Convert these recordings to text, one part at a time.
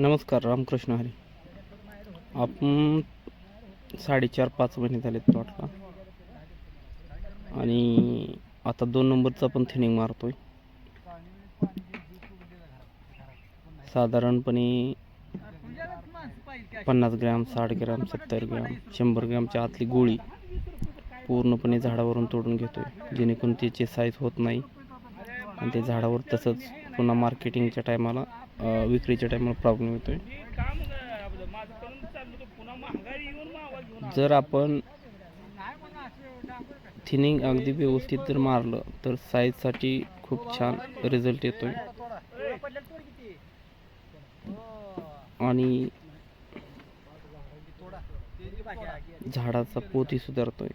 नमस्कार रामकृष्ण हरी. आपण साडेचार पाच महिने झाले प्लॉटला आणि आता दोन नंबरचा पण थिनिंग मारतोय. साधारणपणे पन्नास ग्रॅम साठ ग्रॅम सत्तर ग्रॅम शंभर ग्रॅमच्या आतली गोळी पूर्णपणे झाडावरून तोडून घेतोय. जेणेकरून त्याची साईज होत नाही. आणि ते झाडावर तसंच पुन्हा मार्केटिंगच्या टायमाला विक्रीच्या टायमाला प्रॉब्लेम येतोय. जर आपण थिनिंग अगदी व्यवस्थित जर मारलं तर साईजसाठी खूप छान रिझल्ट येतोय. आणि झाडाचा पोतही सुधारतोय.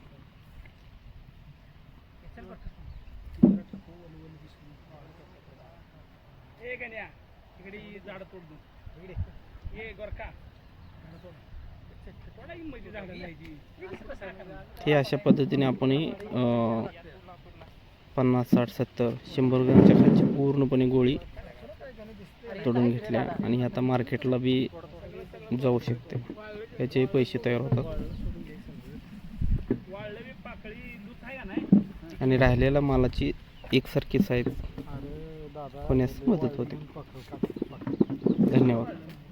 ए इकडे झाड तोड दू इकडे. ये गोरका थोडा मध्ये झाड नाही हे अशा पद्धतीने आपण पन्नास साठ सत्तर शंभर ग्रॅमच्या खालची पूर्णपणे गोळी तोडून घेतल्या आणि आता मार्केटला बी जाऊ शकते. याचेही पैसे तयार होतात. वाळलं बी पाकळी दूध आहे का नाही? आणि राहिलेल्या मालाची एकसारखी साईज होण्यास मदत होते. धन्यवाद.